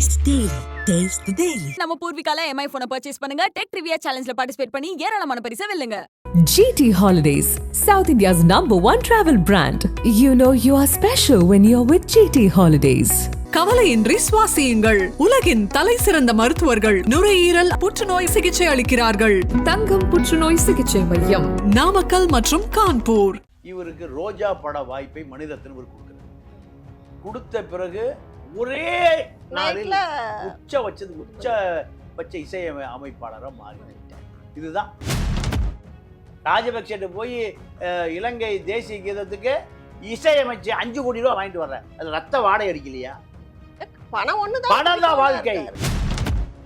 Daily. Taste the Daily. நம்ம பூர்விகால Mi போனை பர்ச்சேஸ் பண்ணுங்க டெக் ட்ரிவியா சேலஞ்ச்ல பார்ட்டிசிபேட் பண்ணி ஏராளமான பரிசை வெல்லுங்க GT Holidays, South India's number one travel brand. You know you are special when you're with GT Holidays. கவலையின்றி சுவாசியுங்கள் உலகின் தலை சிறந்த மருத்துவர்கள் நுரையீரல் புற்றுநோய் சிகிச்சை அளிக்கிறார்கள் தங்கம் புற்றுநோய் சிகிச்சை மையம் நாமக்கல் மற்றும் கான்பூர் இவருக்கு ரோஜா பட வாய்ப்பை இவர் கொடுக்குறாரு கொடுத்த பிறகு ஒரே நாளில் உச்ச வச்சது உச்ச பச்ச இசை அமை- அமைப்பாளரா மாறி இதுதான். ராஜபக்சேட்ட போய் இலங்கை தேசிய கீதத்துக்கு இசையமைச்சு அஞ்சு கோடி ரூபா வாங்கிட்டு வர்றேன் அது ரத்த வாடகை அடிக்கலையா? பணம் ஒண்ணு பணம் தான் வாழ்க்கை.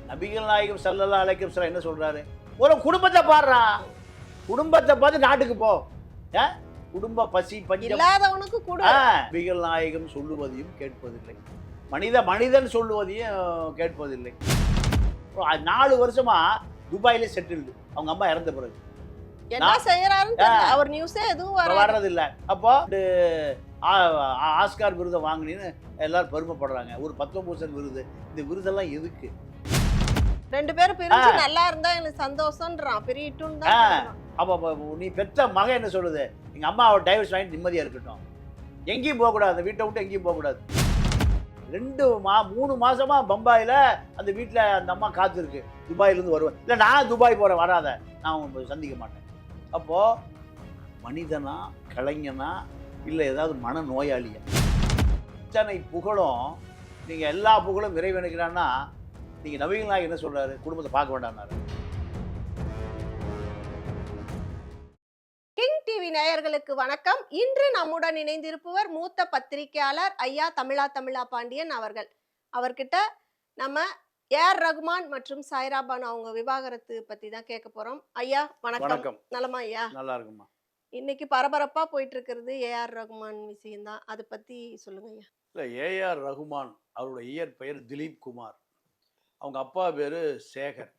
நபிகள் நாயகம் சல்லல்லா அலைக்கம் சொல்ல என்ன சொல்றாரு? ஒரு குடும்பத்தை பாடுறா. குடும்பத்தை பார்த்து நாட்டுக்கு போ? குடும்ப பசி பஞ்சம். இல்லாதவனுக்கு கூட. நபிகள் நாயகம் சொல்லுவதையும் கேட்பதில்லை. மனித மனிதன் சொல்லுவதையும் கேட்பதில்லை. நாலு வருஷமா துபாயில செட்டில்டு அவங்க அம்மா இறந்த பிறகு. என்ன செய்யறாருன்னு. அவர் நியூஸே எதுவும் வர்றதில்ல. அப்போ ஆஸ்கார் விருதை வாங்கினீன்னு எல்லாரும் பெருமைப்படுறாங்க. ஒரு சென்ட் விருது. இந்த விருதெல்லாம் எதுக்கு? ரெண்டு பேரும் பிரிஞ்சு. நல்லா இருந்தா எனக்கு சந்தோஷம்ன்றான். பிரியட்டும். அப்போ நீ பெத்த மகன் என்ன சொல்லுது? எங்க அம்மா அவள் டைவர்ஸ் வாங்கிட்டு நிம்மதியா இருக்கட்டும். எங்கேயும் போகக்கூடாது. அந்த வீட்டை விட்டு எங்கேயும் போகக்கூடாது. ரெண்டு மா மூணு மாதமாக பம்பாயில் அந்த வீட்டில் அந்த அம்மா காத்திருக்கு. துபாயிலேருந்து வருவேன் இல்லை நான் துபாய் போகிறேன் வராத. நான் சந்திக்க மாட்டேன். அப்போது மனிதனா கலைஞனா இல்லை ஏதாவது மன நோயாளியா? இத்தனை புகழும் நீங்கள் எல்லா புகழும் இறைவனுக்கிறான்னா நீங்கள் நவீன என்ன சொல்கிறாரு குடும்பத்தை பார்க்க வேண்டாம்னாரு. நேயர்களுக்கு வணக்கம். இன்று நம்முடன் இணைந்திருப்பவர் மூத்த பத்திரிகையாளர் ஐயா தமிழா தமிழா பாண்டியன் அவர்கள். அவர்கிட்ட நம்ம ஏஆர் ரகுமான் மற்றும் சாய்ராபான் அவங்க விவாகரத்து பத்தி தான் கேட்க போறோம். ஐயா வணக்கம். நலமா ஐயா? நல்லா இருக்குமா இன்னைக்கு பரபரப்பா போயிட்டு இருக்கிறது ஏஆர் ரகுமான் விஷயம் தான் அதை பத்தி சொல்லுங்க ஐயா. இல்லை ஏஆர் ரகுமான் அவருடைய இயற்பெயர் திலீப் குமார். அவங்க அப்பா பேர் சேகர்.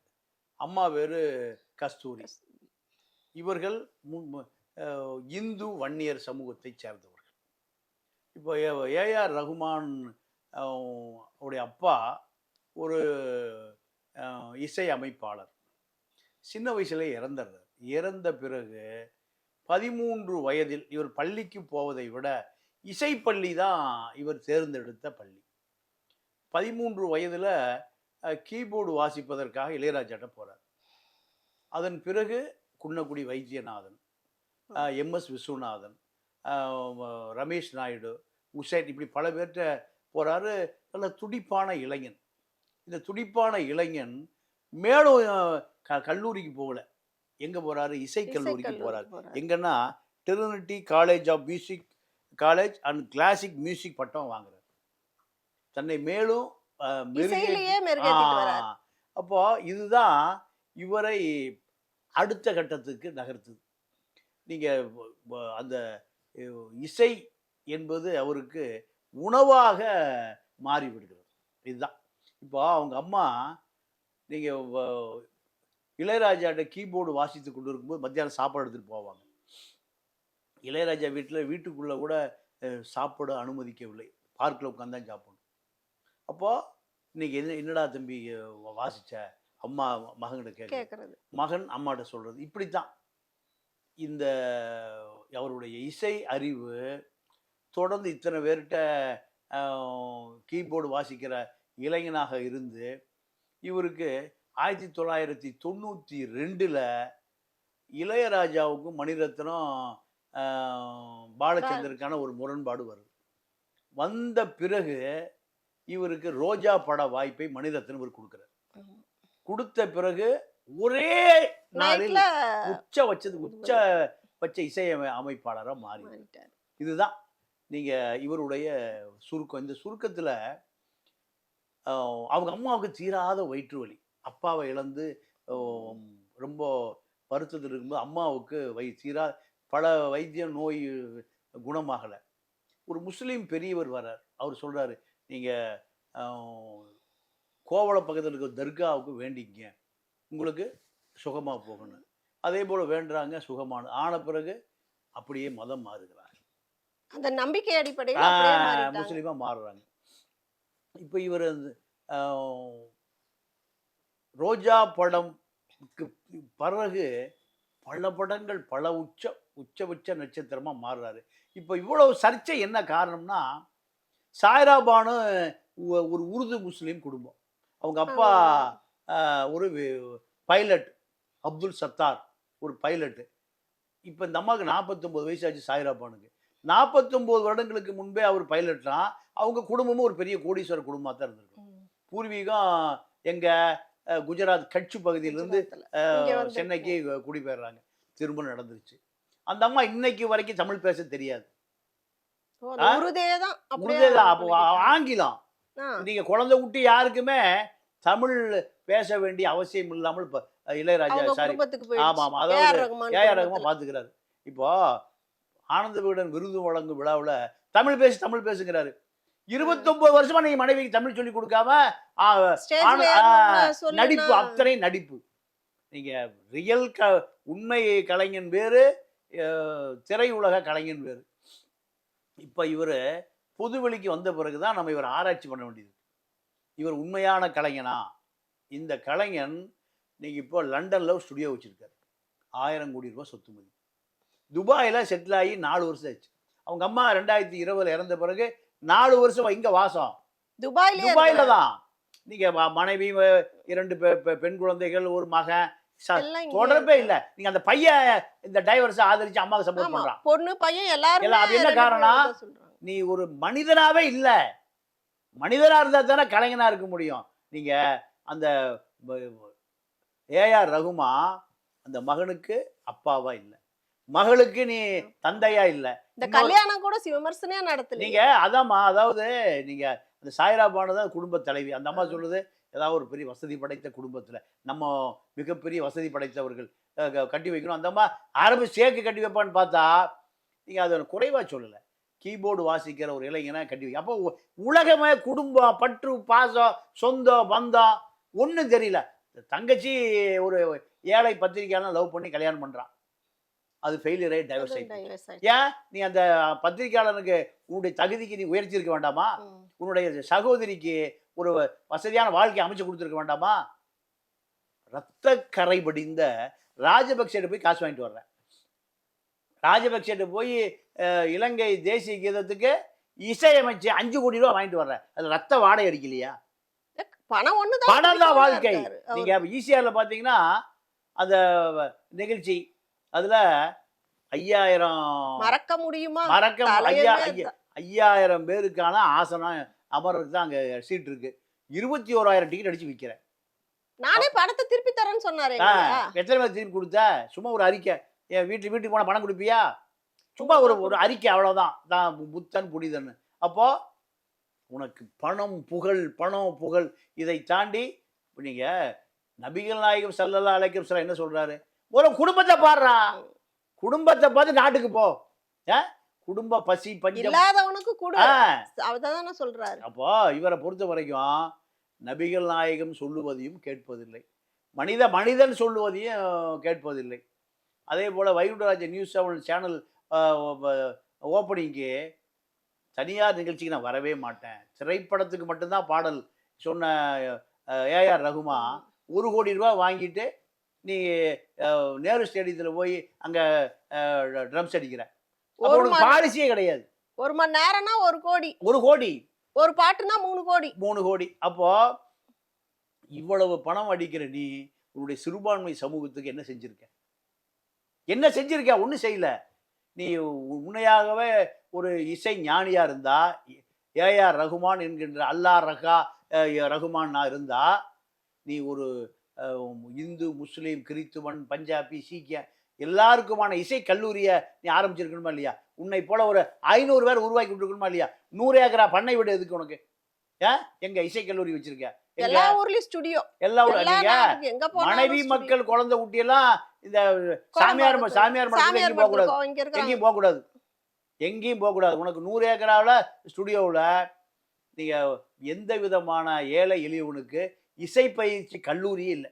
அம்மா பேர் கஸ்தூரி. இவர்கள் இந்து வன்னியர் சமூகத்தை சேர்ந்தவர்கள். இப்போ ஏஆர் ரகுமான் உடைய அப்பா ஒரு இசை அமைப்பாளர். சின்ன வயசுல இறந்துடுறார். இறந்த பிறகு பதிமூன்று வயதில் இவர் பள்ளிக்கு போவதை விட இசைப்பள்ளி தான் இவர் தேர்ந்தெடுத்த பள்ளி. பதிமூன்று வயதில் கீபோர்டு வாசிப்பதற்காக இளையராஜாட்ட போகிறார் அதன் பிறகு குன்னக்குடி வைத்தியநாதன். எம்எஸ் விஸ்வநாதன் ரமேஷ் நாயுடு உசேன் இப்படி பல பேர்கிட்ட போகிறாரு நல்ல துடிப்பான இளைஞன். இந்த துடிப்பான இளைஞன் மேலும் க கல்லூரிக்கு போகல. எங்கே போகிறாரு இசை கல்லூரிக்கு போகிறார் எங்கன்னா Trinity College of Music College and classic music பட்டம் வாங்குறாரு. தன்னை மேலும் அப்போ இதுதான் இவரை அடுத்த கட்டத்துக்கு நகர்த்துது. நீங்க வ- வ- அந்த இசை என்பது அவருக்கு உணவாக மாறி விடுகிறது இதுதான். இப்போ அவங்க அம்மா நீங்க வ- இளையராஜாட்ட கீபோர்டு வாசித்து கொண்டு இருக்கும்போது மத்தியானம் சாப்பாடு எடுத்துட்டு போவாங்க. இளையராஜா வீட்டில் வீட்டுக்குள்ளே கூட சாப்பிட அனுமதிக்கவில்லை. பார்க்கில் உட்காந்து தான் சாப்பிடணும். அப்போ இன்னைக்கு என்ன என்னடா தம்பி வாசிச்ச? அம்மா மகன்கிட்ட கேட்க கேக்குறது மகன் அம்மாட்ட சொல்றது. இப்படித்தான். இந்த அவருடைய இசை அறிவு தொடர்ந்து இத்தனை பேர்கிட்ட கீபோர்டு வாசிக்கிற இளைஞனாக இருந்து இவருக்கு ஆயிரத்தி தொள்ளாயிரத்தி தொண்ணூற்றி ரெண்டில் இளையராஜாவுக்கும் மணிரத்னம் பாலச்சந்தருக்கான ஒரு முரண்பாடு வருது வந்த பிறகு இவருக்கு ரோஜா பட வாய்ப்பை மணிரத்னம் இவர் கொடுக்குறார். கொடுத்த பிறகு ஒரே நாளில் உச்ச வச்சது உச்ச பச்ச இசை அமை- அமைப்பாளரா மாறி மாறிட்டாரு. இதுதான் நீங்க இவருடைய சுருக்கம். இந்த சுருக்கத்துல அவங்க அம்மாவுக்கு தீராத வயிற்று வலி. அப்பாவை இழந்து ரொம்ப வருத்தத்தில் இருக்கும்போது அம்மாவுக்கு வை தீரா பல வைத்திய நோய் குணமாகலை. ஒரு முஸ்லீம் பெரியவர் வர்றார். அவர் சொல்றாரு நீங்க ஆஹ், கோவளம் பக்கத்தில் இருக்க தர்காவுக்கு வேண்டிங்க உங்களுக்கு சுகமா போகணும். அதே போல வேண்டுறாங்க சுகமான ஆன பிறகு அப்படியே மதம் மாறுகிறார் அந்த நம்பிக்கை அடிப்படையில் அப்படியே ஆஹ் மாறிட்டாங்க. முஸ்லீமா மாறுறாங்க. இப்போ இவர் ரோஜா படம்க்கு பிறகு பல படங்கள் பல உச்ச உச்சபட்ச நட்சத்திரமா மாறுறாரு. இப்போ இவ்வளவு சர்ச்சை என்ன காரணம்னா சாய்ரா பானு ஒ- ஒரு உருது முஸ்லீம் குடும்பம். அவங்க அப்பா ஒரு பைலட் அப்துல் சத்தார் ஒரு பைலட்டு இப்போ இந்த அம்மாவுக்கு நாற்பத்தொம்போது வயசு ஆச்சு சாய்ரா பானுக்கு. நாற்பத்தொம்போது வருடங்களுக்கு முன்பே அவர் பைலட்னா அவங்க குடும்பமும் ஒரு பெரிய கோடீஸ்வர குடும்பமாக தான் இருந்திருக்கும் பூர்வீகம் எங்க அஹ், குஜராத் கட்சி பகுதியிலிருந்து சென்னைக்கு குடிபெயர்றாங்க. திருமணம் நடந்துருச்சு. அந்த அம்மா இன்னைக்கு வரைக்கும் தமிழ் பேச தெரியாது? உருதே தான். அப்போ. ஆங்கிலம். நீங்க குழந்தை விட்டு யாருக்குமே தமிழ் பேச வேண்டிய அவசியம் இல்லாமல் இப்ப இளையராஜா சாரி. குடும்பத்துக்கு ஆமா ஆமா. போயிடுச்சு. ஏஆர் அதாவது ஏஆர் ரகுமான் குடும்பத்துல. பாத்துக்கிறாரு. இப்போ ஆனந்த விகடன் விருது வழங்கும் விழாவுல தமிழ் பேசு தமிழ் பேசுங்கிறாரு இருபத்தொன்பது வருஷமா நீங்க மனைவிக்கு தமிழ் சொல்லி கொடுக்காம நடிப்பு அத்தனை நடிப்பு. நீங்க ரியல் க உண்மை கலைஞன் வேறு திரையுலக கலைஞன் வேறு. இப்ப இவர் பொதுவெளிக்கு வந்த பிறகுதான் நம்ம இவர் ஆராய்ச்சி பண்ண வேண்டியது. இவர் உண்மையான கலைஞனா? இந்த கலைஞன் நீங்க இப்போ லண்டன்ல ஒரு ஸ்டுடியோ வச்சிருக்காரு. ஆயிரம் கோடி ரூபாய் சொத்து மதி துபாயில செட்டில் ஆகி நாலு வருஷம் ஆச்சு. அவங்க அம்மா ரெண்டாயிரத்தி இருபதுல இறந்த பிறகு நாலு வருஷம் இங்க வாசம். துபாயிலே துபாயில. தான். நீங்க ம- மனைவி இரண்டு பெண் குழந்தைகள் ஒரு மகன். தொடர்பே. இல்ல. நீங்க அந்த பையன் இந்த டைவர்ஸ் ஆதரிச்சு அம்மாவுக்கு சப்போர்ட் பண்றான். பொண்ணு பையன் எல்லாரும் என்ன காரணம்? நீ ஒரு மனிதனாவே இல்ல. மனிதனா இருந்தா தானே கலைஞனா இருக்க முடியும். நீங்க அந்த ஏஆர் ரகுமா அந்த மகனுக்கு அப்பாவா இல்ல. மகளுக்கு நீ தந்தையா இல்ல. இந்த கல்யாணம் கூட விமர்சனையா நடத்தல. நீங்க அதாம்மா அதாவது நீங்க அந்த சாய்ரா பானு தான் குடும்ப தலைவி. அந்த அம்மா சொல்லுது ஏதாவது ஒரு பெரிய வசதி படைத்த குடும்பத்துல. நம்ம மிகப்பெரிய வசதி படைத்தவர்கள். கட்டி வைக்கணும். அந்த அம்மா அரபு சேக்கு கட்டி வைப்பான்னு பார்த்தா நீங்க அதை குறைவா சொல்லல. கீபோர்டு வாசிக்கிற ஒரு இளைஞனா கட்டி அப்போ உலகமே குடும்பம் பற்று பாசம் சொந்தம் பந்தம் ஒண்ணும் தெரியல. தங்கச்சி ஒரு ஏழை பத்திரிக்கையாளர் லவ் பண்ணி கல்யாணம் பண்றான். அது ஃபெயிலியரே டைவர்ஸ் ஆயிடுச்சு Divorce ஆயிடுச்சு. ஏன்? நீ அந்த பத்திரிக்கையாளனுக்கு உன்னுடைய தகுதிக்கு நீ உயர்த்தி இருக்க வேண்டாமா. உன்னுடைய சகோதரிக்கு ஒரு வசதியான வாழ்க்கை அமைச்சு கொடுத்துருக்க வேண்டாமா? ரத்த கரை படிந்த ராஜபக்சேட்ட போய் காசு வாங்கிட்டு வர்றேன். ராஜபக்சேட்ட போய் இலங்கை தேசிய கீதத்துக்கு இசையமைச்சு அஞ்சு கோடி ரூபா வாங்கிட்டு வர்றேன் அது ரத்த வாடை அடிக்கலையா? பணம் ஒண்ணுதான் பணம் தான் வாழ்க்கை. நீங்க ஈசிஆர்ல பாத்தீங்கன்னா அந்த நிகழ்ச்சி அதுல ஐயாயிரம் மறக்க முடியுமா? மறக்க ஐயா ஐயாயிரம் பேருக்கான ஆசனம் அமர்றதுக்கு தான் அங்கே சீட் இருக்கு. இருபத்தி ஓராயிரம் டிக்கெட் அடிச்சு விற்கிறேன் நானே பணத்தை திருப்பி தரேன்னு சொன்னாரு? எத்தனை பேர் திருப்பி கொடுத்த? சும்மா ஒரு அறிக்கை. என் வீட்டு வீட்டுக்கு போனால் பணம் கொடுப்பியா? சும்மா ஒரு ஒரு அறிக்கை அவ்வளோதான் தான் புத்தன் புனிதன் அப்போ உனக்கு பணம் புகழ் பணம் புகழ் இதை தாண்டி நீங்க நபிகள் நாயகம் சல்லல்லா அலைக்கம் சொல்ல என்ன சொல்றாரு? ஒரு குடும்பத்தை பாடுறா குடும்பத்தை பார்த்து நாட்டுக்கு போ? குடும்ப பசி பஞ்சம். இல்லாதவனுக்கு கூட. அவதானே சொல்றாரு. அப்போ இவரை பொறுத்த வரைக்கும் நபிகள் நாயகம் சொல்லுவதையும் கேட்பதில்லை. மனித மனிதன் சொல்லுவதையும் கேட்பதில்லை. அதே போல் வைகுண்டராஜ நியூஸ் செவன் சேனல் ஓப்பனிங்க்கு தனியார் நிகழ்ச்சிக்கு நான் வரவே மாட்டேன். திரைப்படத்துக்கு மட்டும்தான் பாடல். சொன்ன ஏஆர் ரகுமா ஒரு கோடி ரூபா வாங்கிட்டு நீ நேரு ஸ்டேடியத்தில் போய் அங்கே ட்ரம்ஸ் அடிக்கிற. ஒரு பாலிசியே கிடையாது. ஒரு மணி நேரம்னா ஒரு கோடி. ஒரு கோடி. ஒரு பாட்டுனா மூணு கோடி. மூணு கோடி. அப்போ இவ்வளவு பணம் அடிக்கிற நீ உன்னுடைய சிறுபான்மை சமூகத்துக்கு என்ன செஞ்சிருக்க? என்ன செஞ்சிருக்க? ஒன்றும் செய்யல. நீ உண்மையாகவே ஒரு இசை ஞானியாக இருந்தா ஏஆர் ரகுமான் என்கின்ற அல்லா ரகா ரகுமான்னா இருந்தா நீ ஒரு இந்து முஸ்லீம் கிறித்துவன் பஞ்சாபி சீக்கிய எல்லாருக்குமான இசை கல்லூரியை நீ ஆரம்பிச்சிருக்கணுமா இல்லையா? உன்னை போல ஒரு ஐநூறு பேர் உருவாக்கி விட்டுருக்கணுமா இல்லையா? நூறு ஏக்கரா பண்ணை விட எதுக்கு உனக்கு? ஏன் எங்கள் இசை கல்லூரி வச்சுருக்கேன் எல்லா ஊர்லயும் ஸ்டுடியோ எல்லா ஊர் எல்லா நீங்க நாட்டுக்கு எங்க போனாலும் மனைவி. மக்கள் குழந்தை ஊட்டியெல்லாம் இந்த சாமியார் சாமியார் எங்கேயும் மடத்துக்கு இங்க இருக்கிறாங்க எங்கேயும் போகக்கூடாது. எங்கேயும் போகக்கூடாது. உனக்கு நூறு ஏக்கராவில் ஸ்டுடியோவில் நீங்கள் எந்த விதமான ஏழை எளியவனுக்கு இசை பயிற்சி கல்லூரியே இல்லை.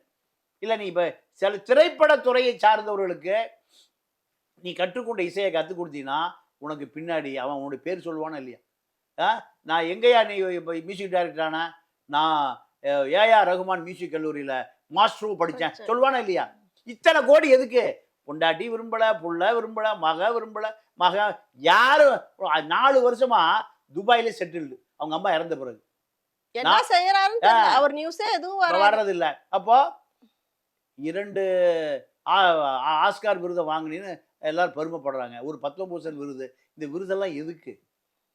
இல்லை நீ இப்போ சில திரைப்படத்துறையை சார்ந்தவர்களுக்கு நீ கற்றுக்கொண்ட இசையை கற்றுக் கொடுத்தீங்கன்னா உனக்கு பின்னாடி அவன் உன்னுடைய பேர் சொல்லுவானா இல்லையா? ஆ? நான் எங்கேயா நீ இப்போ மியூசிக் டைரக்டரான நான் ஏஆர் ரகுமான் மியூசிக் கல்லூரியில மாஸ்டரும் படித்தேன் படிச்சேன். சொல்லுவானா இல்லையா? இத்தனை கோடி எதுக்கு? பொண்டாட்டி விரும்பல புள்ள விரும்பல மக விரும்பல மக யாரும் நாலு வருஷமா துபாயில செட்டில்டு அவங்க அம்மா இறந்த பிறகு. என்ன. ஆ. அவர் நியூஸே எதுவும் வர்றது இல்ல. அப்போ இரண்டு ஆஸ்கார் விருதை வாங்கினீன்னு எல்லாரும் பெருமைப்படுறாங்க. ஒரு பத்தொன்பது விருது. இந்த விருதெல்லாம் எதுக்கு?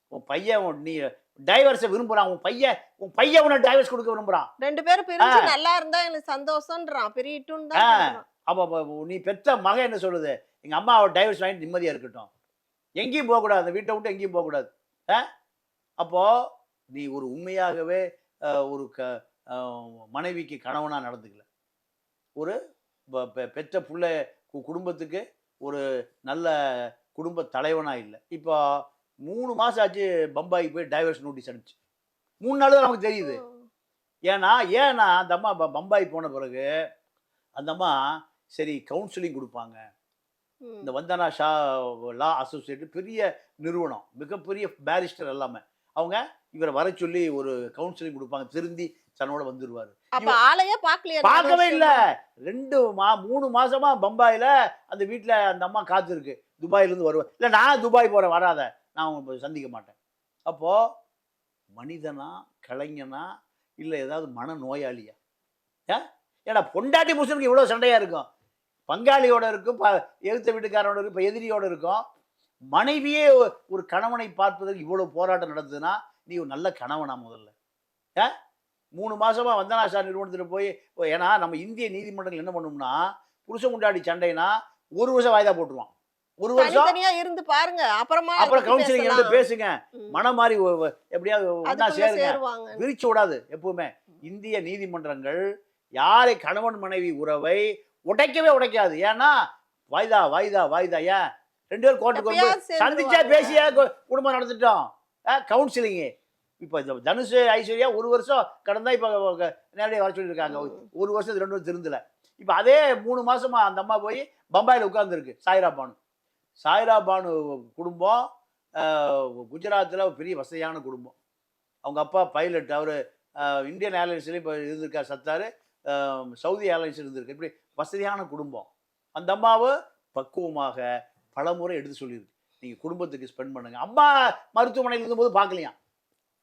உன் பையன் நீ டைவர்ஸை விரும்புறான் உன் பையன் உன் பையன் உன்னை டைவர்ஸ் கொடுக்க விரும்புறான். ரெண்டு பேரும் பிரிஞ்சு. நல்லா இருந்தா எனக்கு சந்தோஷம்ன்றான். பிரியட்டும்னு ஆ. தான். அப்போ நீ பெத்த மகன் என்ன சொல்லுது? எங்க அம்மா அவள் டைவர்ஸ் வாங்கிட்டு நிம்மதியா இருக்கட்டும். எங்கேயும் போகக்கூடாது. அந்த வீட்டை விட்டு எங்கேயும் போகக்கூடாது. ஆ? அப்போ நீ ஒரு உண்மையாகவே ஒரு க மனைவிக்கு கணவனா நடந்துக்கல. ஒரு பெற்ற புள்ள குடும்பத்துக்கு ஒரு நல்ல குடும்ப தலைவனா இல்லை. இப்போ மூணு மாசம் ஆச்சு பம்பாய்க்கு போய் டைவர்ஸ் நோட்டீஸ் அனுப்பிச்சு. மூணு நாள் தான் நமக்கு தெரியுது. ஏன்னா ஏன்னா அந்த அம்மா பம்பாய் போன பிறகு அந்த அம்மா சரி கவுன்சிலிங் கொடுப்பாங்க. இந்த வந்தனா ஷா லா அசோசியேட் பெரிய நிறுவனம் மிகப்பெரிய பேரிஸ்டர் எல்லாமே. அவங்க இவரை வர சொல்லி ஒரு கவுன்சிலிங் கொடுப்பாங்க திருந்தி தன்னோட வந்துருவாரு. பார்க்கவே இல்ல. ரெண்டு மா மூணு மாசமா பம்பாயில அந்த வீட்ல அந்த அம்மா காத்திருக்கு. துபாயில இருந்து வருவேன் இல்ல நான் துபாய் போறேன் வராத. நான் உங்களை சந்திக்க மாட்டேன். அப்போது மனிதனா கலைஞனா இல்லை ஏதாவது மன நோயாளியா? ஏ? ஏடா பொண்டாட்டி புருஷனுக்கு இவ்வளோ சண்டையாக இருக்கும்? பங்காளியோட இருக்கும் ப- எழுத்த வீட்டுக்காரோட இருக்கும் இப்போ எதிரியோட இருக்கும். மனைவியே ஒரு கணவனை பார்ப்பதற்கு இவ்வளோ போராட்டம் நடந்ததுன்னா நீ ஒரு நல்ல கணவனா முதல்ல. ஏ? மூணு மாதமாக வந்தனா சார் நிறுவனத்தில் போய் ஓ, ஏன்னா நம்ம இந்திய நீதிமன்றங்கள் என்ன பண்ணோம்னா புருஷன் முண்டாடி சண்டைனா ஒரு வருஷம் வாய்தா போட்டுருவான். ஒரு வருஷம் தனித்தனியா இருந்து பாருங்க. அப்புறமா அப்புறம் கவுன்சிலிங். எடுத்து பேசுங்க. மனம் மாறி ஒ- எப்படியாவது அதுக்குள்ள சேருங்க. விரிச்சு விடாது எப்பவுமே. இந்திய நீதிமன்றங்கள் யாரை கணவன் மனைவி உறவை உடைக்கவே உடைக்காது. ஏன்னா வாய்தா வாய்தா வாய்தா. ஏன்? ரெண்டு பேரும் கோர்ட்டுக்கு வந்து சந்திச்சா. பேசியா குடும்பம் நடத்திட்டோம் கவுன்சிலிங் இப்போ தனுஷ் ஐஸ்வர்யா ஒரு வருஷம் கடந்தா இப்போ நேரடியாக வர சொல்லியிருக்காங்க. ஒரு வருஷத்துக்கு ரெண்டு வருஷம் திருந்தல. இப்போ அதே மூணு மாசமா அந்த அம்மா போய் பம்பாயில் உட்கார்ந்துருக்கு. சாய்ரா பானு சாய்ரா பானு குடும்பம் குஜராத்தில் பெரிய வசதியான குடும்பம். அவங்க அப்பா பைலட் அவர் இந்தியன் ஏர்லைன்ஸ்லேயும் இப்போ இருந்திருக்கார் சத்தார் சவுதி ஏர்லைன்ஸ் இருந்திருக்கு இப்படி வசதியான குடும்பம். அந்த அம்மாவை பக்குவமாக பலமுறை எடுத்து சொல்லியிருக்கு. நீங்கள் குடும்பத்துக்கு ஸ்பெண்ட் பண்ணுங்க. அம்மா மருத்துவமனையில் இருந்தபோது பார்க்கலையாம்.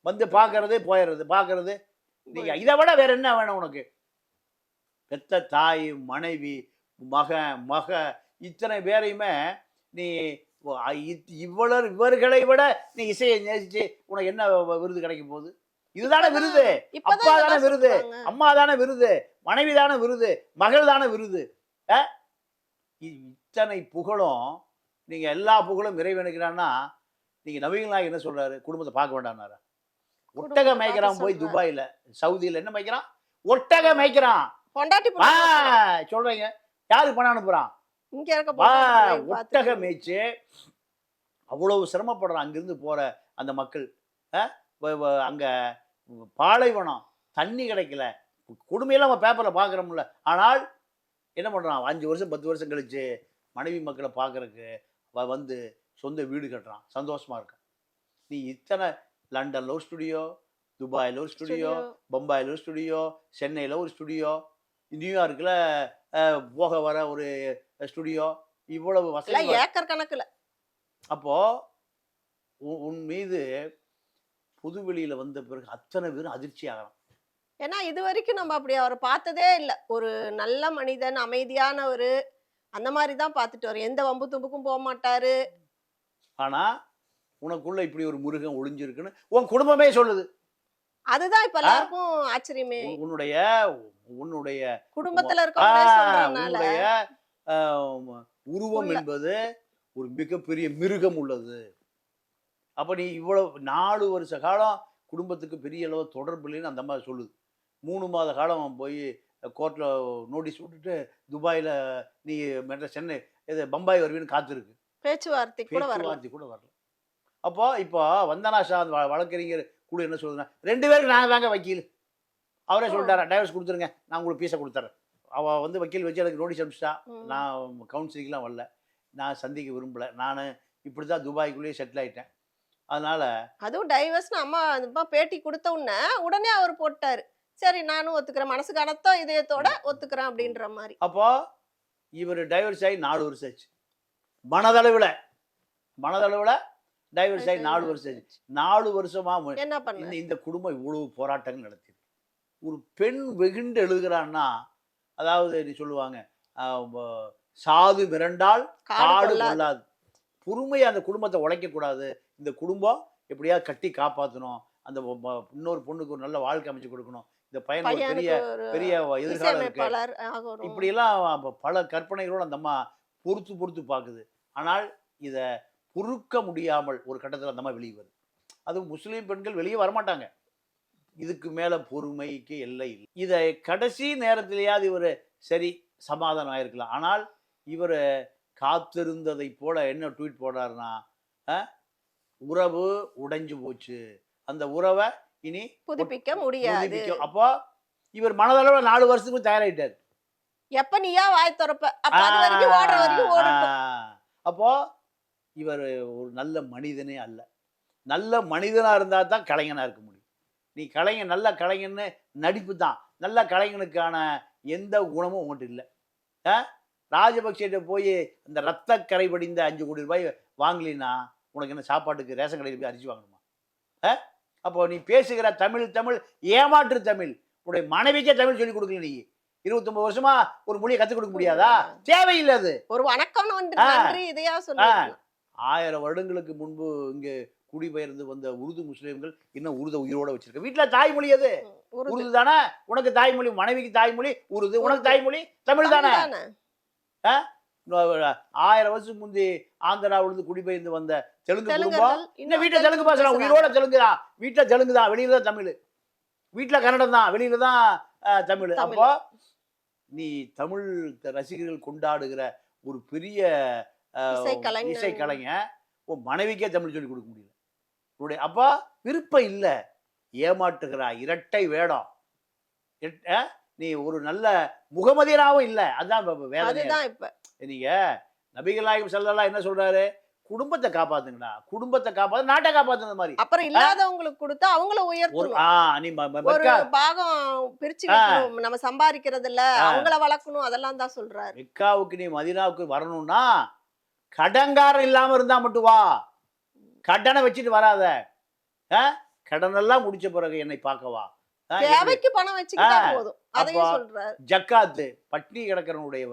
வந்து பார்க்கறது போயிடுறது பார்க்கறது. நீங்கள் இதை விட வேற என்ன வேணும் உனக்கு? பெத்த தாய் மனைவி மகன் மக இத்தனை பேரையுமே நீ இவ்வளவு இவர்களை விட நீ இசையை நேசிச்சு உனக்கு என்ன விருது கிடைக்க போகுது? இதுதானே விருது. அப்பா தானே விருது. அம்மா தானே விருது. மனைவி தானே விருது. மகள் தானே விருது. இத்தனை புகழும் நீங்க எல்லா புகழும் இறைவனுக்குறான்னா நீங்க நவீன என்ன சொல்றாரு? குடும்பத்தை பார்க்க வேண்டாம்னாரா. ஒட்டக மேய்க்கிறான் போய். துபாயில. சவுதியில என்ன மேய்க்கிறான்? ஒட்டக மேய்க்கிறான். சொல்றீங்க. யாருக்கு பணம் அனுப்புறான்? இங்க இருக்க ஒட்டக. மேய்ச்சு. அவ்வளவு சிரமப்படுறான் அங்கிருந்து போற அந்த மக்கள். அங்க பாலைவனம் தண்ணி கிடைக்கல. கொடுமையெல்லாம் நம்ம பேப்பர்ல பாக்குறோம்ல ஆனால் என்ன பண்றான்? அஞ்சு வருஷம் பத்து வருஷம் கழிச்சு மனைவி மக்களை பார்க்கறதுக்கு வ- வந்து சொந்த வீடு கட்டுறான். சந்தோஷமா இருக்கான். நீ இத்தனை லண்டன்ல ஒரு ஸ்டுடியோ துபாயில் ஒரு ஸ்டுடியோ. பம்பாயில் ஒரு ஸ்டுடியோ சென்னையில் ஒரு ஸ்டுடியோ நியூயார்க்கில் போக வர ஒரு ஸ்டுடியோ இவ்வளவு வசதி ஏக்கர் கணக்குல. அப்போ உன் மீது புதுவெளியில வந்த பிறகு அத்தனை பேரும் அதிர்ச்சி ஆகிறான் ஏன்னா இது வரைக்கும் நம்ம அப்படி அவரை பார்த்ததே இல்ல. ஒரு நல்ல மனிதன் அமைதியானவர் அந்த மாதிரி தான் பார்த்துட்டு வரோம் எந்த வம்பு தும்புக்கும் போக மாட்டாரு. ஆனா உனக்குள்ள இப்படி ஒரு முருகன் ஒளிஞ்சிருக்குன்னு உன் குடும்பமே சொல்லுது. அதுதான் இப்ப எல்லாருக்கும் ஆச்சரியமே. உன்- உன்னுடைய உன்னுடைய குடும்பத்துல ஆ, உருவம். என்பது ஒரு மிகப்பெரிய மிருகம் உள்ளது. அப்ப நீ இவ்வளவு நாலு வருஷ காலம் குடும்பத்துக்கு பெரிய அளவு தொடர்பு இல்லைன்னு அந்த அம்மா சொல்லுது. மூணு மாத காலம் போய் கோர்ட்ல நோட்டீஸ் விட்டுட்டு துபாயில நீ மெட்ர சென்னை இது பம்பாய் வருவீன்னு காத்திருக்கு. பேச்சுவார்த்தைக்கு கூட பேச்சுவார்த்தை கூட வரல. அப்போ இப்போ வந்தனா ஷா வழக்கறிஞர் கூட என்ன சொல்லுதுன்னா ரெண்டு பேருக்கு நான் தாங்க வக்கீல். அவரே. சொல்லிட்டாரா டைவர்ஸ் கொடுத்துருங்க நான் உங்களுக்கு பீஸை கொடுத்துறேன் அவள் வந்து வக்கீல் வச்சு எனக்கு நோட்டீஸ் அனுப்பிச்சிட்டா. நான் கவுன்சிலிங்லாம் வரல. நான் சந்திக்க விரும்பல. நான் இப்படி தான் துபாய்க்குள்ளேயே செட்டில் ஆயிட்டேன். அதனால அதுவும் டைவர்ஸ்னு அம்மா அம்மா பேட்டி கொடுத்த உடனே உடனே அவர் போட்டாரு. சரி நானும் ஒத்துக்கிறேன். மனசு கனத்தோ இதயத்தோட ஒத்துக்கிறேன் அப்படின்ற மாதிரி. அப்போ இவர் டைவர்ஸ் ஆகி நாலு வருஷம் ஆச்சு. மனதளவில் மனதளவில் டைவர்ஸ் ஆகி நாலு வருஷம் ஆச்சு. நாலு வருஷமா மு- என்ன பண்ண இந்த குடும்பம் இவ்வளவு போராட்டங்கள் நடத்தியது ஒரு பெண் வெகுண்டு எழுதுகிறான்னா அதாவது சொல்லுவாங்க? சாது மிரண்டால் காடு கொள்ளாது. கொள்ளாது. பொறுமையா அந்த குடும்பத்தை உழைக்க கூடாது இந்த குடும்பம் எப்படியாவது கட்டி காப்பாற்றணும் அந்த இன்னொரு பொண்ணுக்கு ஒரு நல்ல வாழ்க்கை அமைச்சு கொடுக்கணும். இந்த ஒரு பெரிய பெரிய எதிர்காலம் இருக்கு. இப்படியெல்லாம் பல கற்பனைகளோடு அந்த அம்மா பொறுத்து பொறுத்து பார்க்குது ஆனால் இதை பொறுக்க முடியாமல் ஒரு கட்டத்தில் அந்த அம்மா வெளியே வருது. அதுவும் முஸ்லீம் பெண்கள் வெளியே வரமாட்டாங்க. இதுக்கு மேலே பொறுமைக்கு எல்லை இல்லை. இதை கடைசி நேரத்திலேயாவது இவர் சரி சமாதானம் ஆயிருக்கலாம். ஆனால் இவர் காத்திருந்ததை போல என்ன ட்வீட் போடுறாருன்னா உறவு உடைஞ்சு போச்சு. அந்த உறவை இனி புதுப்பிக்க முடியாது. அப்போ இவர் மனதளவில் நாலு வருஷத்துக்கு தயாராயிட்டார் எப்ப நீயா வாய் திறப்ப. அப்போ இவர் ஒரு நல்ல மனிதனே அல்ல. நல்ல மனிதனா இருந்தா தான் கலைஞனா இருக்க முடியும். நீ கலைஞன் நல்ல கலைஞன்னு நடிப்பு தான் நல்ல கலைஞனுக்கான எந்த குணமும் உங்கள்கிட்ட இல்லை. ஆ? ராஜபக்சேட்ட போய் இந்த ரத்த கரை படிந்த அஞ்சு கோடி ரூபாய் வாங்கலினா உனக்கு என்ன சாப்பாட்டுக்கு ரேஷன் கடையில் போய் அரிசி வாங்கணுமா? ஆ? அப்போ நீ பேசுகிற தமிழ் தமிழ் ஏமாற்று தமிழ். உன்னுடைய மனைவிக்கே தமிழ் சொல்லி கொடுக்கல நீ. இருபத்தொன்பது வருஷமா ஒரு மொழியை கற்றுக் கொடுக்க முடியாதா? தேவையில்லை அது. ஒரு வணக்கம் ஆயிரம் வருடங்களுக்கு முன்பு இங்கே குடிபெயர்ந்து வந்த உருது முஸ்லீம்கள் இன்னும் உருத உயிரோட வச்சிருக்க. வீட்டில் தாய்மொழி அது உருது. தானே? உனக்கு தாய்மொழி மனைவிக்கு தாய்மொழி உருது. உனக்கு தாய்மொழி? தமிழ் தானே? ஆயிரம் வருஷம் முந்தி ஆந்திராவிலிருந்து குடிபெயர்ந்து வந்த தெலுங்கு குடும்பம் இன்னும் வீட்டில் தெலுங்கு பேசுறான் உயிரோட தெலுங்கு தான் வீட்டில் தெலுங்கு தான் வெளியில தான் தமிழ். வீட்டில் கன்னடம் தான். வெளியில தான் தமிழ். அப்போ நீ தமிழ் ரசிகர்கள் கொண்டாடுகிற ஒரு பெரிய. இசைக்கலைஞன். உன் மனைவிக்கே தமிழ் சொல்லி கொடுக்க முடியல. உன்னுடைய அப்பா விருப்பம் இல்லை. ஏமாற்றுகிறா இரட்டை வேடம். நீ ஒரு நல்ல முகமதியனாவும் இல்லை. அதுதான் இப்ப வேதனை அதுதான் இப்ப. நீங்க நபிகள் நாயகம் ஸல்லல்லாஹு என்ன சொல்றாரு குடும்பத்தை காப்பாத்துங்கடா. குடும்பத்தை காப்பாத்து நாட்டை காப்பாத்துன மாதிரி. அப்புறம் இல்லாதவங்களுக்கு கொடுத்தா அவங்கள ஒரு உயர்த்தணும் ஆ நீ ம- ம- ஒரு மெக்கா பாகம் பிரிச்சு நம்ம சம்பாதிக்கிறது இல்ல. அவங்கள வளர்க்கணும். அதெல்லாம் தான் சொல்றாரு. மெக்காவுக்கு நீ மதீனாவுக்கு வரணும்னா கடன்காரன் இல்லாம இருந்தா மட்டும் வா. கடனை வச்சுட்டு வராத? கடனெல்லாம் முடிச்ச பிறகு என்னை பார்க்க வா. ஆ, எப்படி? தேவைக்கு பணம் வச்சுக்கிட்டா. போதும். அதையும் அப்போ சொல்றாரு. ஜக்காத்து பட்னி கிடக்கிறவனுடைய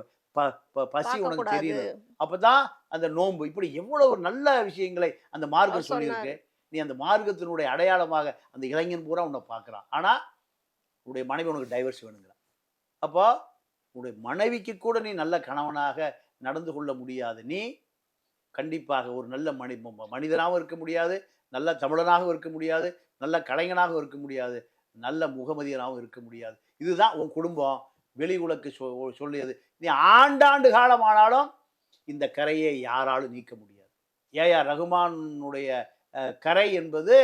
பசி உனக்கு தெரியுது. அப்பதான் அந்த நோன்பு இப்படி எவ்வளவு நல்ல விஷயங்களை அந்த மார்க்கம் சொல்லியிருக்கு. நீ அந்த மார்க்கத்தினுடைய அடையாளமாக அந்த இளைஞன் பூரா உன்னை பார்க்கறான். ஆனா உன்னுடைய மனைவி உனக்கு டைவர்ஸ் வேணுங்கிறான். அப்போ உன்னுடைய மனைவிக்கு கூட நீ நல்ல கணவனாக நடந்து கொள்ள முடியாது. நீ கண்டிப்பாக ஒரு நல்ல மனி மனிதனாகவும் இருக்க முடியாது நல்ல தமிழனாகவும் இருக்க முடியாது நல்ல கலைஞனாகவும் இருக்க முடியாது நல்ல முகமதியனாகவும் இருக்க முடியாது. இதுதான் உன் குடும்பம். வெளி உலக்கு சொ சொல்லியது. நீ ஆண்டாண்டு காலமானாலும் இந்த கரையை யாராலும் நீக்க முடியாது. ஏஆர் ரகுமானுடைய கரை என்பது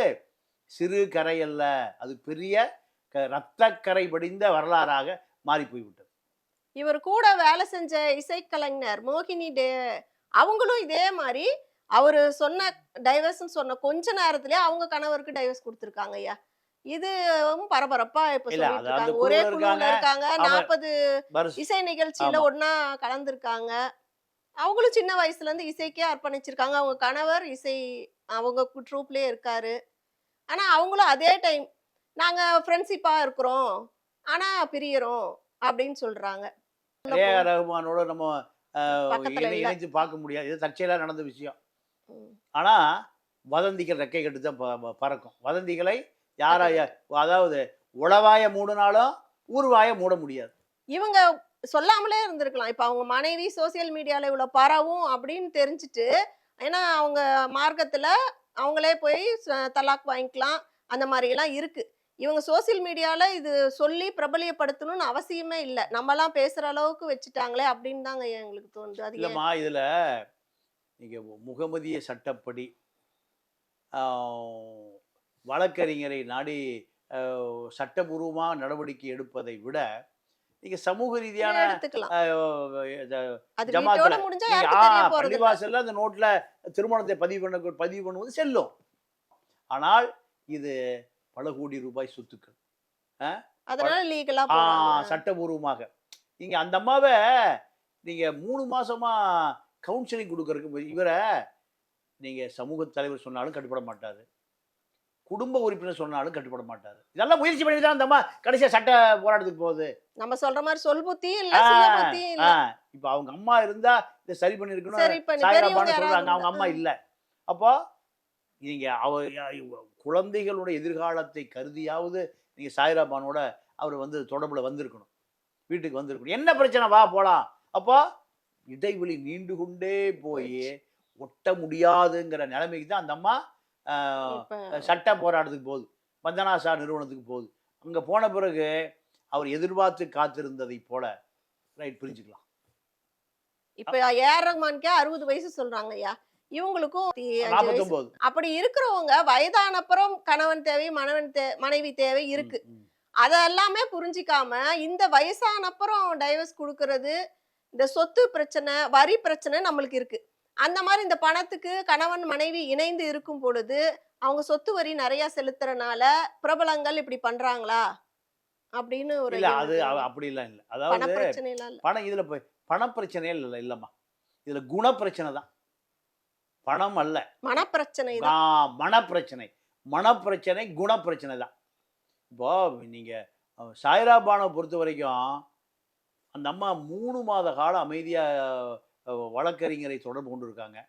சிறு கரை அல்ல அது பெரிய க இரத்தக்கரை படிந்த வரலாறாக மாறி போய்விட்டது இவர் கூட வேலை செஞ்ச இசைக்கலைஞர் மோகினி டே அவங்களும் இதே மாதிரி அவரு சொன்ன டைவர்ஸ்னு சொன்ன கொஞ்ச நேரத்திலே அவங்க கணவருக்கு டைவர்ஸ் கொடுத்துருக்காங்க ஐயா. இதுவும் பரபரப்பா இப்ப சொல்லிட்டு ஒரே குழுல இருக்காங்க. நாற்பது இசை நிகழ்ச்சியில. ஒண்ணா கலந்துருக்காங்க. அவங்களும் சின்ன வயசுல இருந்து இசைக்கே அர்ப்பணிச்சிருக்காங்க. அவங்க கணவர் இசை அவங்க ட்ரூப்லயே இருக்காரு. ஆனா அவங்களும் அதே டைம் நாங்க ஃப்ரெண்ட்ஷிப்பா இருக்கிறோம். ஆனா பிரியறோம் அப்படின்னு சொல்றாங்க. ரகுமானோட நம்ம அஹ், பக்கத்துல இணை- இல்ல. இணைத்து பார்க்க முடியாது. இது தற்செயலாக நடந்த விஷயம். ம். ஆனா வதந்திகள் ரெக்கை கட்டு தான் பறக்கும். வதந்திகளை யாராய அதாவது உளவாய மூடினாலும் ஊர்வாய மூட முடியாது. இவங்க சொல்லாமலே இருந்திருக்கலாம். இப்ப அவங்க மனைவி சோசியல் மீடியால இவ்வளவு பரவும் அப்படின்னு தெரிஞ்சுட்டு ஏன்னா அவங்க மார்க்கத்துல அவங்களே போய் தலாக் வாங்கிக்கலாம். அந்த மாதிரி எல்லாம் இருக்கு. இவங்க சோசியல் மீடியால இது சொல்லி பிரபலியப்படுத்தணும்னு அவசியமே இல்லை நம்மலாம் பேசுற அளவுக்கு வச்சுட்டாங்களே அப்படின்னு தாங்க எங்களுக்கு தோணுது அது? இல்லைம்மா இதுல நீங்க முகமதிய சட்டப்படி வழக்கறிஞரை நாடி சட்டபூர்வமாக நடவடிக்கை எடுப்பதை விட நீங்க சமூக ரீதியான. பள்ளிவாசல்ல அந்த நோட்ல திருமணத்தை பதிவு பண்ண பதிவு பண்ணுவது செல்லும் ஆனால் இது பல கோடி ரூபாய் சொத்துக்கள். சட்டபூர்வமாக. நீங்க அந்த அம்மாவை நீங்க மூணு மாசமா கவுன்சிலிங் கொடுக்கறதுக்கு இவரை நீங்க சமூக தலைவர் சொன்னாலும் கட்டுப்பட மாட்டாரு. குடும்ப உறுப்பினர் சொன்னாலும் கட்டுப்பட மாட்டாரு. இதெல்லாம் முயற்சி பண்ணி தான் அந்த அம்மா கடைசியா சட்ட போராட்டத்துக்கு போகுது. நம்ம சொல்ற மாதிரி சொல் புத்தி இல்ல இப்ப அவங்க அம்மா இருந்தா இதை சரி பண்ணிருக்கணும். சொல்றாங்க. அவங்க அம்மா இல்ல. அப்போ நீங்க அவ யா- குழந்தைகளோட எதிர்காலத்தை கருதியாவது நீங்க சாய்ராபானோட அவர் வந்து தொடர்புல வந்திருக்கணும். வீட்டுக்கு வந்திருக்கணும். என்ன பிரச்சனை? வா போலாம். அப்போ இடைவெளி நீண்டு கொண்டே போய் ஒட்ட முடியாதுங்கிற நிலைமைக்கு தான் அந்த அம்மா சட்ட போராட்டத்துக்கு போகுது. வந்தனாசா நிறுவனத்துக்கு போகுது. அங்க போன பிறகு அவர் எதிர்பார்த்து காத்திருந்ததை போல ரைட் புரிஞ்சுக்கலாம். இப்ப ஏஆர் ரஹ்மானுக்கே அறுபது வயசு சொல்றாங்க ஐயா இவங்களுக்கும் அப்படி இருக்கிறவங்க வயதானப்புறம் கணவன் தேவை மனைவன் தே மனைவி தேவை இருக்கு. அதெல்லாமே புரிஞ்சிக்காம இந்த வயசானப்புறம் டைவர்ஸ் கொடுக்கறது இந்த சொத்து பிரச்சனை வரி பிரச்சனை நம்மளுக்கு இருக்கு. அந்த மாதிரி இந்த பணத்துக்கு கணவன் மனைவி இணைந்து இருக்கும் பொழுது அவங்க சொத்து வரி நிறைய செலுத்துறனால பிரபலங்கள் இப்படி பண்றாங்களா? அப்படின்னு ஒரு இல்ல அது அப்படி எல்லாம் இல்ல. பண அதாவது பிரச்சனை எல்லாம் இல்ல. பணம் இதுல பண பிரச்சனையே இல்ல இல்லம்மா. இதுல குண பிரச்சனை தான். பணம் அல்ல. மனப்பிரச்சனை தான். மனப்பிரச்சனை. மனப்பிரச்சனை குணப்பிரச்சனை தான். இப்போ நீங்க அஹ், சாய்ரா பானை பொறுத்த வரைக்கும் அந்த அம்மா மூணு மாத காலம் அமைதியா அஹ், வழக்கறிஞரை தொடர்பு கொண்டு இருக்காங்க.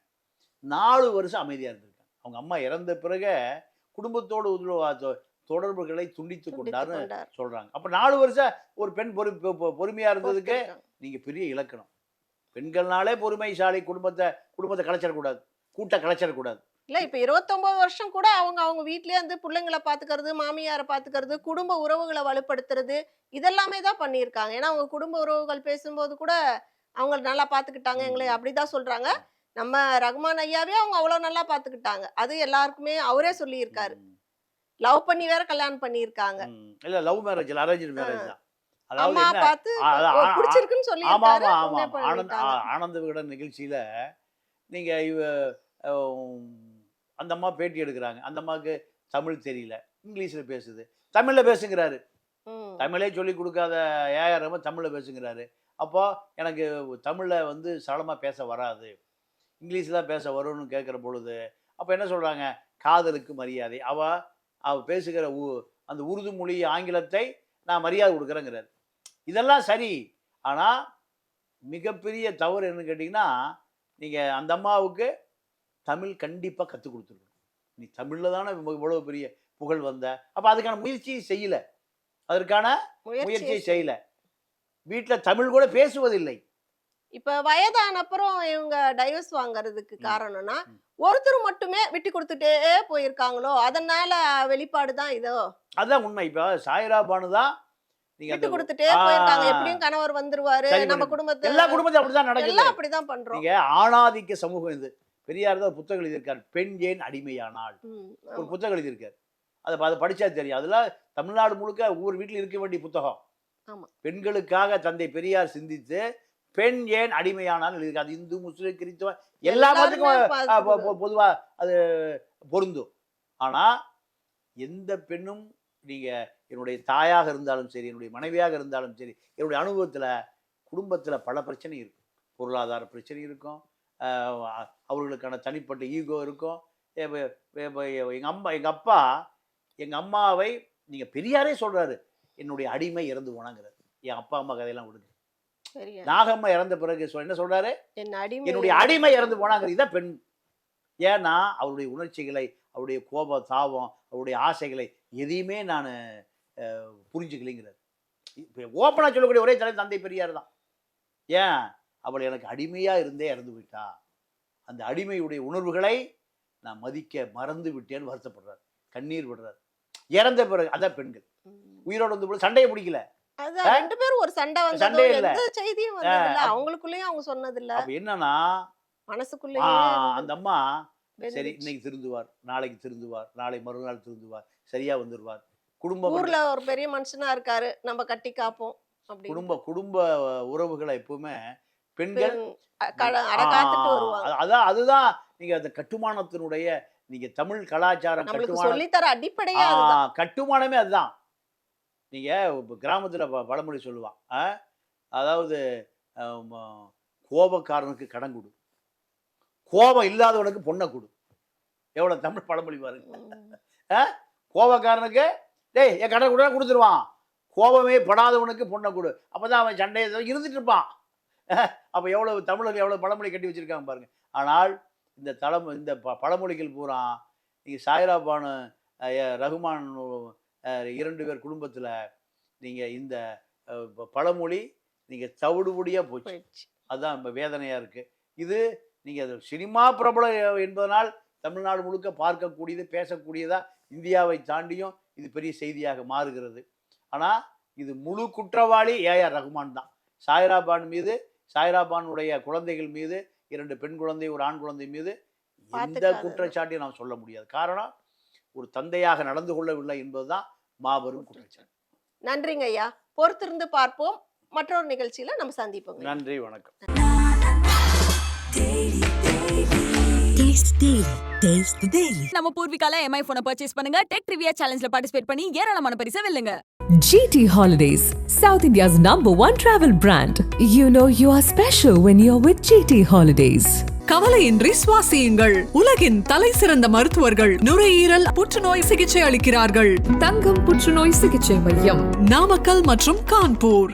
நாலு வருஷம் அமைதியா இருந்திருக்காங்க. அவங்க அம்மா இறந்த பிறகு குடும்பத்தோடு தொ- தொடர்புகளை துண்டித்து துண்டித்து கொண்டாருன்னு கொண்டார். சொல்றாங்க. அப்ப நாலு வருஷம் ஒரு பெண் பொறு பொ- பொ- பொறுமையா இருந்ததுக்கு பொறுத்திருக்காங்க. நீங்க பெரிய இலக்கணம். பெண்கள்னாலே பொறுமைசாலி குடும்பத்தை குடும்பத்தை கலைச்சிடக்கூடாது. கூட்ட கலைச்சிடக்கூடாது இல்ல இப்ப 29 வருஷம் கூட அவங்க அவங்க வீட்லயே வந்து பிள்ளைங்களை பாத்துக்கிறது மாமியாரை பாத்துக்கிறது குடும்ப உறவுகளை வலுப்படுத்துறது இதெல்லாமே தான் பண்ணியிருக்காங்க. ஏன்னா அவங்க குடும்ப உறவுகள் பேசும்போது கூட அவங்க நல்லா பாத்துக்கிட்டாங்க எங்களை அப்படிதான் சொல்றாங்க. நம்ம ரகுமான் ஐயாவே அவங்க அவ்வளவு நல்லா பாத்துக்கிட்டாங்க. அது எல்லாருக்குமே அவரே சொல்லியிருக்காரு. லவ் பண்ணி வேற கல்யாணம் பண்ணியிருக்காங்க. இல்ல லவ் மேரேஜ் இல்ல அரேஞ்ச் மேரேஜ் தான். அதாவது பார்த்து பிடிச்சிருக்குன்னு ஆமா ஆமா உண்மை ஆனந்த் ஆனந்த விகடன் நிகழ்ச்சியில நீங்க அந்த அம்மா பேட்டி எடுக்கிறாங்க. அந்த அம்மாவுக்கு தமிழ் தெரியல. இங்கிலீஷ்ல பேசுது. தமிழ்ல பேசுங்கிறாரு. தமிழே சொல்லி கொடுக்காத ஏஆர் ரஹ்மான் தமிழ்ல பேசுங்கிறாரு. அப்போ எனக்கு தமிழ்ல வந்து சரளமா பேச வராது. இங்கிலீஷ் தான் பேச வரும்னு கேட்குற பொழுது அப்போ என்ன சொல்றாங்க? காதலுக்கு மரியாதை. அவ அவ பேசுகிற உ- அந்த உருது மொழி ஆங்கிலத்தை நான் மரியாதை கொடுக்குறேங்கிறாரு. இதெல்லாம் சரி. ஆனா மிகப்பெரிய தவறு என்னன்னு கேட்டிங்கன்னா நீங்க அந்த அம்மாவுக்கு தமிழ் கண்டிப்பா கற்றுக் கொடுத்துருக்கணும் நீ தமிழ்ல தானே இவ்வளவு பெரிய புகழ் வந்த. அப்ப அதுக்கான முயற்சி செய்யல. அதற்கான முயற்சியை முயற்சி செய்யல. வீட்டுல தமிழ் கூட பேசுவதில்லை. இப்ப வயதான அப்புறம் இவங்க டைவர்ஸ் வாங்குறதுக்கு. காரணம்னா. ஒருத்தர் மட்டுமே விட்டு கொடுத்துட்டே போயிருக்காங்களோ அதனால வெளிப்பாடு தான் இதோ. அதுதான் உண்மை. இப்ப சாய்ரா பானு தான் விட்டு கொடுத்துட்டே போயிருக்காங்க. எப்படியும் கணவர் வந்துருவாரு. நம்ம. குடும்பத்தை எல்லா குடும்பத்தையும் அப்படிதான் நடக்குது. எல்லாம் அப்படிதான் பண்றோம். ஆணாதிக்க சமூகம் இது. பெரியார் தான் புத்தகம் எழுதியிருக்கார். பெண் ஏன் அடிமையானாள்? ம், ஒரு. புத்தகம் எழுதியிருக்காரு. அதை அதை படிச்சா தெரியும். அதெல்லாம் தமிழ்நாடு முழுக்க ஒவ்வொரு வீட்டில் இருக்க வேண்டிய புத்தகம். பெண்களுக்காக தந்தை பெரியார் சிந்தித்து பெண் ஏன் அடிமையானாலும் எழுதியிருக்காரு. அது இந்து முஸ்லிம் கிறிஸ்தவ எல்லா மதத்துக்கும் பார்த்து- அஹ், பொ- பொ- பொதுவா அது பொருந்தும். ஆனா எந்த பெண்ணும் நீங்க என்னுடைய தாயாக இருந்தாலும் சரி என்னுடைய மனைவியாக இருந்தாலும் சரி என்னுடைய அனுபவத்துல குடும்பத்துல பல பிரச்சனை இருக்கும். பொருளாதார பிரச்சனை இருக்கும். அவர்களுக்கான தனிப்பட்ட ஈகோ இருக்கும். எ- எ- எ- எங்க அம்மா எங்க அப்பா எங்க அம்மாவை நீங்க பெரியாரே சொல்றாரு என்னுடைய அடிமை இறந்து போனாங்கிறாரு. என் அப்பா அம்மா கதையெல்லாம் விடுங்க. நாகம்மா இறந்த பிறகு என்ன சொல்றாரு? அடிமை என்னுடைய அடிமை இறந்து போனாங்க இதான் பெண். ஏன்னா அவருடைய உணர்ச்சிகளை அவருடைய கோப தாபம் அவருடைய ஆசைகளை எதையுமே நான் புரிஞ்சுக்கலைங்கிறார். இப்போ ஓப்பனாக சொல்லக்கூடிய ஒரே தலை தந்தை பெரியார் தான். ஏன்? அவள் எனக்கு அடிமையா இருந்தே இறந்து போயிட்டா அந்த அடிமையுடைய உணர்வுகளை நான் மதிக்க மறந்து விட்டேன்னு வருத்தப்படுறார் கண்ணீர் விடுறார் இறந்த பிறகு அதான் பெண்கள். உயிரோடு வந்த போது சண்டையை பிடிக்கல? ரெண்டு பேரும் ஒரு சண்டை வந்ததோ சண்டை இல்ல. செய்தியும். அவங்களுக்குள்ளேயும் அவங்க சொன்னது இல்ல அப்ப என்னன்னா ஆ, மனசுக்குள்ளேயே அந்த அம்மா. சரி இன்னைக்கு திருந்துவார் நாளைக்கு திருந்துவார் நாளை மறுநாள் திருந்துவார் சரியா வந்துருவார் குடும்பம் ஊர்ல ஒரு பெரிய மனுஷனா இருக்காரு நம்ம கட்டி காப்போம் குடும்ப குடும்ப உறவுகளை எப்பவுமே பெண்கள் அதான் அதுதான் நீங்க அந்த கட்டுமானத்தினுடைய நீங்க தமிழ் கலாச்சாரம் கட்டுமானம் அடிப்படையே கட்டுமானமே அதுதான். இப்போ கிராமத்தில் பழமொழி சொல்லுவான்? அதாவது கோபக்காரனுக்கு கடன் கொடு. கோபம் இல்லாதவனுக்கு பொண்ணை கொடு. எவ்வளோ தமிழ் பழமொழி பாருங்க. கோபக்காரனுக்கு டேய் என் கடன் கூட கொடுத்துருவான். கோபமே படாதவனுக்கு பொண்ணை கொடு. அப்போ தான் அவன் சண்டையை இருந்துட்டு இருப்பான். அப்போ எவ்வளோ தமிழர் எவ்வளோ பழமொழி கட்டி வச்சிருக்காங்க பாருங்க. ஆனால் இந்த தலம் இந்த ப பழமொழிகள் பூரா நீங்கள் சாய்ரா பானு அஹ், எ- ரகுமான் இரண்டு பேர் குடும்பத்தில் நீங்கள் இந்த பழமொழி நீங்கள் தவிடுபடியாக போச்சு. அதுதான் இப்போ வேதனையாக இருக்குது இது நீங்கள் சினிமா பிரபலம் என்பதனால் தமிழ்நாடு முழுக்க பார்க்கக்கூடியது பேசக்கூடியதா இந்தியாவை தாண்டியும் இது பெரிய செய்தியாக மாறுகிறது. ஆனால் இது முழு குற்றவாளி ஏஆர் ரகுமான் தான். சாய்ரா பான் மீது சாய்ரா பானுடைய குழந்தைகள் மீது இரண்டு பெண் குழந்தை ஒரு ஆண் குழந்தை மீது எந்த. குற்றச்சாட்டையும் நாம் சொல்ல முடியாது. காரணம் ஒரு தந்தையாக நடந்து கொள்ளவில்லை என்பதுதான் மாபெரும் குற்றச்சாட்டு. நன்றிங்க ஐயா பொறுத்திருந்து பார்ப்போம். மற்றொரு நிகழ்ச்சியில நம்ம சந்திப்போங்க நன்றி வணக்கம். Daily. நம்ம பூர்விகால எம்ஐ போனை பர்ச்சேஸ் பண்ணுங்க டெக் ட்ரிவியா சேலஞ்ச்ல பார்ட்டிசிபேட் பண்ணி ஏராளமான பரிசை வெல்லுங்க GT Holidays, South India's number one travel brand. You know you are special when you're with GT Holidays. கவலையின்றி சுவாசியுங்கள் உலகின் தலை சிறந்த மருத்துவர்கள் நுரையீரல் புற்றுநோய் சிகிச்சை அளிக்கிறார்கள் தங்கம் புற்றுநோய் சிகிச்சை மையம் நாமக்கல் மற்றும் கான்பூர்